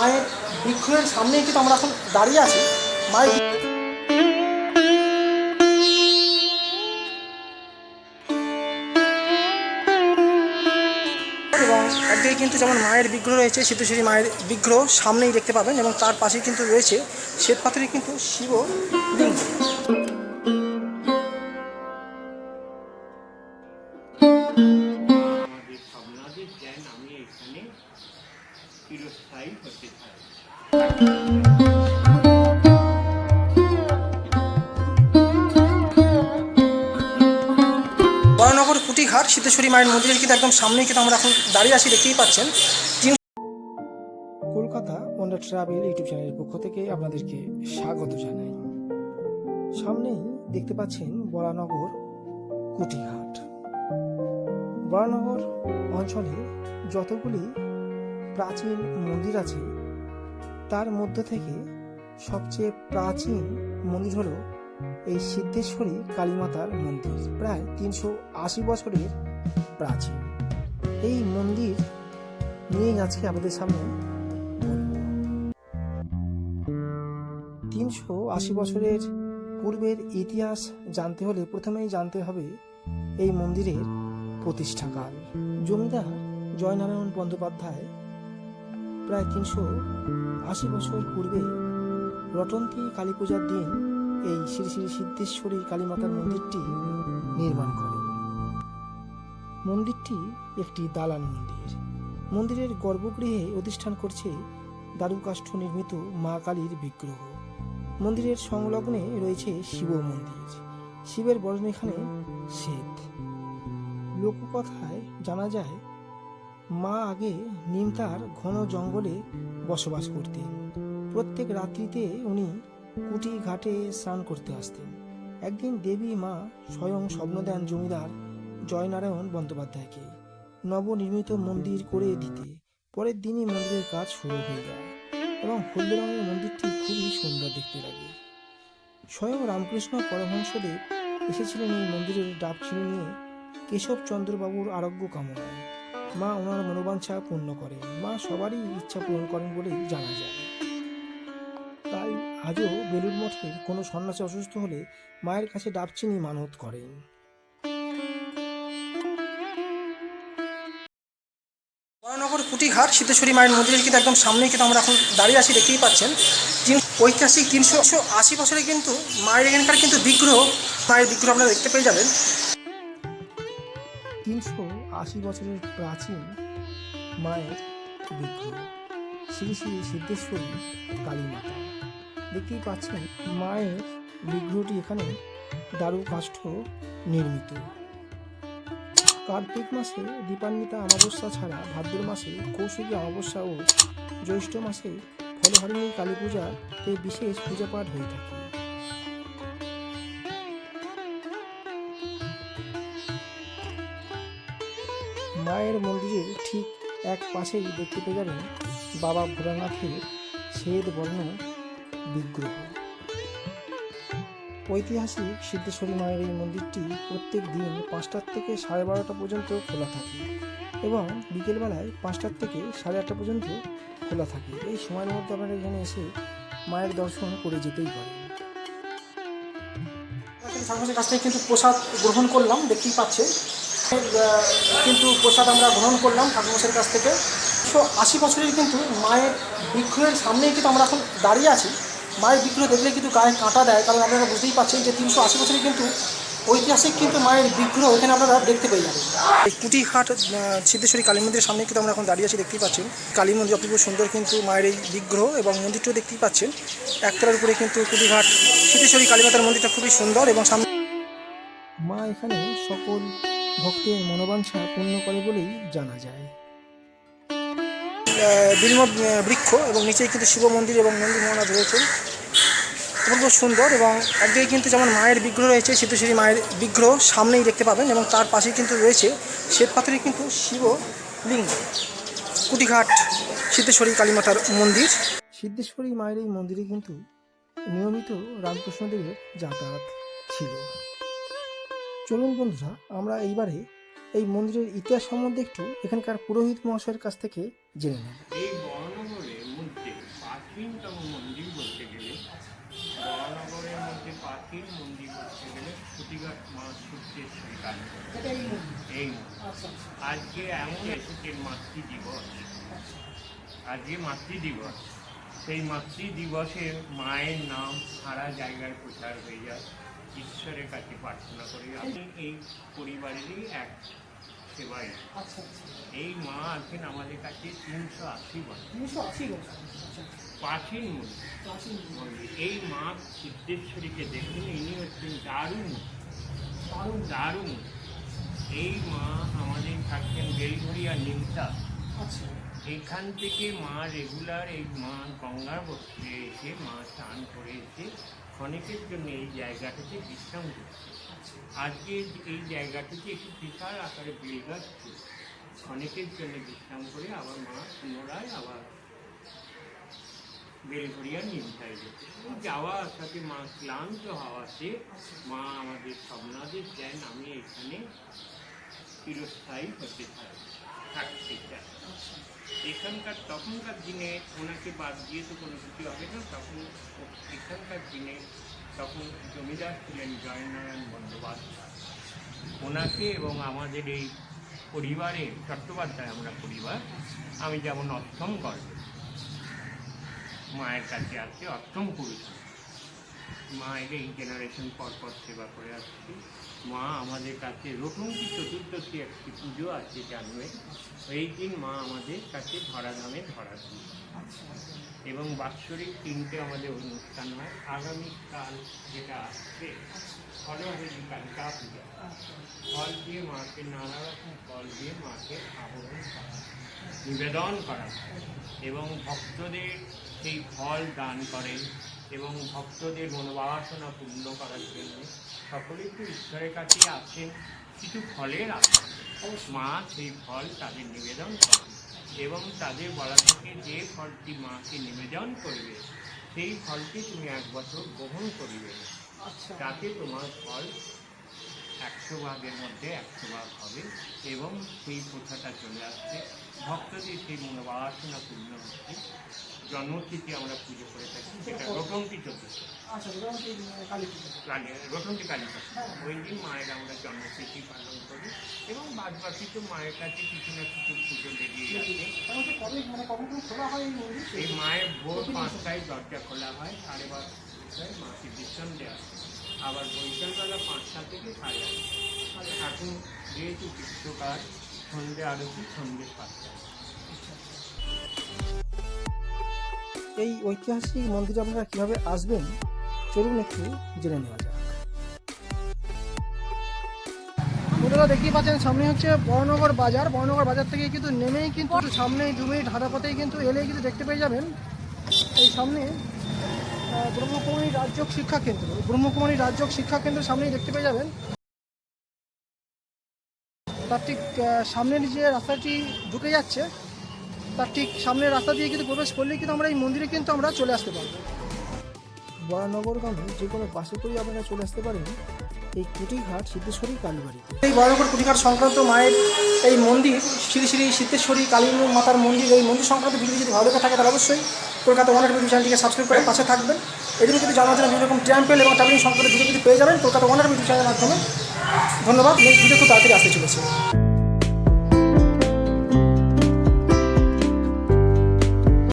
মায়ের বিগ্রহের সামনেই কিন্তু আমরা এখন দাঁড়িয়ে আছি। মায়ের একদিকে কিন্তু যেমন মায়ের বিগ্রহ রয়েছে, সিদ্ধেশ্বরী মায়ের বিগ্রহ সামনেই দেখতে পাবেন এবং তার পাশেই কিন্তু রয়েছে শ্বেত পাথরে কিন্তু শিব লিঙ্গ চিরস্থায়ী হতে চাই বরানগর কুটিঘাট সিদ্ধেশ্বরী মায়ের মন্দিরের কিন্তু একদম সামনেই কিন্তু আমরা এখন দাঁড়িয়ে আছি দেখতেই পাচ্ছেন। কলকাতা ওয়ান্ডার ট্রাভেল ইউটিউব চ্যানেলের পক্ষ থেকে আপনাদেরকে স্বাগত জানাই। সামনেই দেখতে পাচ্ছেন বরানগর কুটিঘাট বরানগর অঞ্চলে যতগুলি প্রাচীন মন্দির আছে। তার মধ্য থেকে সবচেয়ে প্রাচীন মন্দির হলো এই সিদ্ধেশ্বরী কালীমাতার মন্দির, প্রায় তিনশো আশি বছরের প্রাচীন। এই মন্দির নিয়েই আজকে আমাদের সামনে তিনশো আশি বছরের পূর্বের ইতিহাস জানতে হলে প্রথমেই জানতে হবে এই মন্দিরের প্রতিষ্ঠাকাল। জমিদার জয়নারায়ণ বন্দ্যোপাধ্যায় প্রায় তিনশো আশি বছর পূর্বে রটন্তী কালী পূজার দিন এই শ্রী শ্রী সিদ্ধেশ্বরী কালীমাতার মন্দিরটি নির্মাণ করে। মন্দিরটি একটি দালান মন্দির। মন্দিরের গর্ভগৃহে অধিষ্ঠান করছে দারুকাষ্ঠ নির্মিত মা কালীর বিগ্রহ। মন্দিরের সংলগ্নে রয়েছে শিব মন্দির। শিবের বর্ণ এখানে শ্বেত। লোককথায় জানা যায় মা আগে নিমতার ঘন জঙ্গলে বসবাস করতেন। প্রত্যেক রাত্রিতে উনি কুটি ঘাটে স্নান করতে আসতেন। একদিন দেবী মা স্বয়ং স্বপ্ন দেন জমিদার জয়নারায়ণ বন্দ্যোপাধ্যায়কে নবনির্মিত মন্দির করে দিতে। পরের দিনই মন্দিরের কাজ শুরু হয়ে যায় এবং হলদে মন্দিরটি খুবই সুন্দর দেখতে লাগে। স্বয়ং রামকৃষ্ণ পরমহংসদেব এসেছিলেন এই মন্দিরের ডাব ছিঁড়ে নিয়ে কেশবচন্দ্রবাবুর আরোগ্য কামনায়। মা ওনার মনোবাঞ্ছা পূর্ণ করেন। মা সবারই ইচ্ছা পূরণ করেন বলেই জানা যায়। তাই আজও বেলুর মঠের কোনো সন্ন্যাসী অসুস্থ হলে মায়ের কাছে ডাবচিনি মানত করেন। বরানগর কুটিঘাট সিদ্ধেশ্বরী মায়ের মন্দিরের কিন্তু একদম সামনেই কিন্তু আমরা এখন দাঁড়িয়ে আছি, দেখতেই পাচ্ছেন। ঐতিহাসিক তিনশো আশি বছরে কিন্তু মায়ের এখানকার কিন্তু বিগ্রহ মায়ের বিগ্রহ আপনারা দেখতে পেয়ে যাবেন। তিনশো আশি বছরের প্রাচীন মায়ের বিগ্রহ, শ্রী শ্রী সিদ্ধেশ্বরী কালী মাতা দেখতেই পাচ্ছেন, মায়ের বিগ্রহটি এখানে দারু কাষ্ঠ নির্মিত। কার্তিক মাসে দীপান্বিতা অমাবস্যা ছাড়া ভাদ্র মাসে কৌশিকী অমাবস্যা ও জ্যৈষ্ঠ মাসে ফলহারিণী কালী পূজাতে বিশেষ পূজাপাঠ হয়ে থাকে। মায়ের মন্দিরের ঠিক এক পাশেই দেখতে পেয়ে যাবেন বাবা ভোলানাথের শ্বেত বর্ণ বিগ্রহ। ঐতিহাসিক সিদ্ধেশ্বরী মায়ের এই মন্দিরটি প্রত্যেক দিন পাঁচটার থেকে সাড়ে বারোটা পর্যন্ত খোলা থাকে এবং বিকেলবেলায় পাঁচটার থেকে সাড়ে আটটা পর্যন্ত খোলা থাকে। এই সময়ের মধ্যে আপনারা এখানে এসে মায়ের দর্শন করে যেতেই পারেন। ঠাকুরের কাছ থেকে কিন্তু প্রসাদ গ্রহণ করলাম, দেখতেই পাচ্ছে কিন্তু প্রসাদ আমরা গ্রহণ করলাম ঠাকুরমশাইয়ের কাছ থেকে। একশো আশি বছরের কিন্তু মায়ের বিগ্রহের সামনেই কিন্তু আমরা এখন দাঁড়িয়ে আছি। মায়ের বিগ্রহ দেখলে কিন্তু গায়ে কাঁটা দেয় কারণ আপনারা বুঝতেই পারছেন যে তিনশো আশি বছরের কিন্তু ঐতিহাসিক কিন্তু মায়ের বিগ্রহ এখানে আপনারা দেখতে পেয়ে যাবেন। এই কুটিঘাট আহ, সিদ্ধেশ্বরী কালী মন্দিরের সামনে কিন্তু আমরা এখন দাঁড়িয়ে আছি দেখতেই পাচ্ছেন। কালী মন্দির অপূর্ব সুন্দর কিন্তু মায়ের এই বিগ্রহ এবং মন্দিরটাও দেখতেই পাচ্ছেন। একতলার উপরে কিন্তু কুটিঘাট সিদ্ধেশ্বরী কালীমাতার মন্দিরটা খুবই সুন্দর এবং সামনে মা এখানে সকল ভক্তের মনোবাঞ্ছা পূর্ণ করে বলেই জানা যায়। বিল্ম বৃক্ষ এবং নিচেই কিন্তু শিব মন্দির এবং মন্দির মহারাজ রয়েছেন। অপূর্ব সুন্দর এবং একদিকে কিন্তু যেমন মায়ের বিগ্রহ রয়েছে সিদ্ধেশ্বরী মায়ের বিগ্রহ সামনেই দেখতে পাবেন এবং তার পাশেই কিন্তু রয়েছে শ্বেত পাথরে কিন্তু শিব লিঙ্গ। কুটিঘাট সিদ্ধেশ্বরী কালীমাতার মন্দির। সিদ্ধেশ্বরী মায়ের এই মন্দিরে কিন্তু নিয়মিত রামকৃষ্ণদেবের যাতায়াত ছিল। চলুন বন্ধুরা আমরা এইবারে এই মন্দিরের ইতিহাস সম্বন্ধে একটু এখানকার পুরোহিত মহাশয়ের কাছ থেকে জেনে নেব। এই বর্ণগড়ের মধ্যে প্রাচীনতম মন্দির বলতে গেলে বর্ণগড়ের মধ্যে প্রাচীন মন্দির বলতে গেলে ছুটিঘাট মা সূর্যেশ্বরী কালী এই আচ্ছা, আচ্ছা। আজকে এমন এসেছে মাতৃদিবস আজকে মাতৃদিবস সেই মাতৃদিবসের মায়ের নাম সারা জায়গায় প্রচার হয়ে যায়। ঈশ্বরের কাছে প্রার্থনা করি। আমি এই পরিবারেরই এক সেবাই। আচ্ছা আচ্ছা। এই মা আছেন আমাদের কাছে তিনশো আশি বছর। তিনশো আশি আচ্ছা প্রাচীন মন্দির। এই মা সিদ্ধেশ্বরীকে দেখুন ইনি হচ্ছেন দারুণ দারুণ দারুণ এই মা আমাদের থাকছেন বেলঘরিয়া নিমতা। আচ্ছা। এখান থেকে মা রেগুলার এই মা গঙ্গার বস্ত্রে এসে মা স্নান করে এসে অনেকের জন্য এই জায়গাটাতে বিশ্রাম করছে। আচ্ছা। আজকে এই জায়গাটিতে একটি বিশাল আকারে বেড়ে ছিল। অনেকের জন্য বিশ্রাম করে আবার মা পুনরায় আবার বেলঘরিয়া নিমতায় যেতে এই যাওয়া আসাতে মা ক্লান্ত হওয়াতে মা আমাদের স্বপ্নাদের দেন আমি এখানে চিরস্থায়ী হতে চাই থাকতে চাই। আচ্ছা। এখানকার, তখনকার দিনে ওনাকে বাদ দিয়ে তো কোনো কিছু হবে না। তখন এখানকার দিনে তখন জমিদার ছিলেন জয়নারায়ণ বন্দ্যোপাধ্যায়। ওনাকে এবং আমাদের এই পরিবারে চট্টোপাধ্যায় আমরা পরিবার, আমি যেমন অষ্টম গর্বে মায়ের কাছে আছে অষ্টম পুরুষ মায়ের এই জেনারেশন পর পর সেবা করে আসছি। মা আমাদের কাছে রটুঙ্কি চতুর্দশী একটি পুজো আছে জানুয়ে এই দিন মা আমাদের কাছে ধরাধামে ধরা দিন এবং বাৎসরিক তিনটে আমাদের অনুষ্ঠান হয়। আগামীকাল যেটা আসছে ফলহরি কালিকা পূজা ফল দিয়ে মাকে নানা রকম ফল দিয়ে মাকে আবরণ করা নিবেদন করা এবং ভক্তদের সেই ফল দান করেন। এবং ভক্তদের মনোবাসনা পূর্ণ করার জন্য সকলেই তো ঈশ্বরের কাছে আছেন কিছু ফলের আশা। মা সেই ফল তাদের নিবেদন করেন এবং তাদের বলা থাকে যে ফলটি মাকে নিবেদন করবে সেই ফলটি তুমি এক বছর গ্রহণ করিবে। আচ্ছা। তাতে তোমার ফল একশো ভাগের মধ্যে একশো ভাগ হবে এবং সেই প্রথাটা চলে আসছে। ভক্তদের সেই মনোবাসনা পূর্ণ হচ্ছে। জন্মতিথি আমরা পুজো করে থাকি। রটন্তি চতুর্থী আচ্ছা মোটামুটি কালী। ওই দিন মায়ের আমরা জন্মতিথি পালন করি এবং বাদ বাকি তো মায়ের কাছে কিছু না কিছু পুজো মধ্যে কবে মানে হয় এই মায়ের ভোর পাঁচটায় দরজা খোলা হয় সাড়ে পাঁচটায় মাকে বিশ্রাম দেওয়া আবার বৈকালবেলা পাঁচটা থেকে সাড়ে আটটা। এখন যেহেতু গ্রীষ্মকাল সন্ধে আরতি সন্ধে সাতটায়। এই ঐতিহাসিক মন্দিরে আপনারা কীভাবে আসবেন, চলুন একটু জেনে নেওয়া যাক। বন্ধুরা, দেখতেই পাচ্ছেন, সামনে হচ্ছে বড়নগর বাজার। বড়নগর বাজার থেকে কিন্তু নেমেই কিন্তু সামনে দু মিনিট হাঁটা পথেই কিন্তু এলেই কিন্তু দেখতে পেয়ে যাবেন। এই সামনে ব্রহ্মকুমারী রাজ্য শিক্ষা কেন্দ্র। ব্রহ্মকুমারী রাজ্য শিক্ষা কেন্দ্রের সামনেই দেখতে পেয়ে যাবেন। তার ঠিক সামনের যে রাস্তাটি ঢুকে যাচ্ছে তার ঠিক সামনের রাস্তা দিয়ে কিন্তু প্রবেশ করলেই কিন্তু আমরা এই মন্দিরে কিন্তু আমরা চলে আসতে পারব। বরানগরগামী যে কোনো বাসে করেই আপনারা চলে আসতে পারেন। এই কুটিঘাট সিদ্ধেশ্বরী কালীবাড়িতে এই বরানগর কুটিঘাট সংক্রান্ত মায়ের এই মন্দির শ্রী শ্রী সিদ্ধেশ্বরী কালী মাতার মন্দির এই মন্দির সংক্রান্ত ভিডিও যদি ভালো লেগে থাকে তাহলে অবশ্যই কলকাতা ওয়ান টিভি চ্যানেলটিকে সাবস্ক্রাইব করে পাশে থাকবেন। এদিকে যদি জানার জন্য বিভিন্ন রকম ট্যাম্পেল এবং ট্রাভেলিং সংক্রান্ত ভিডিও যদি পেয়ে যাবেন কলকাতা ওয়ান টিভি চ্যানেলের মাধ্যমে। ধন্যবাদ নেক্সট ভিডিও খুব তাড়াতাড়ি আসতে চলেছে।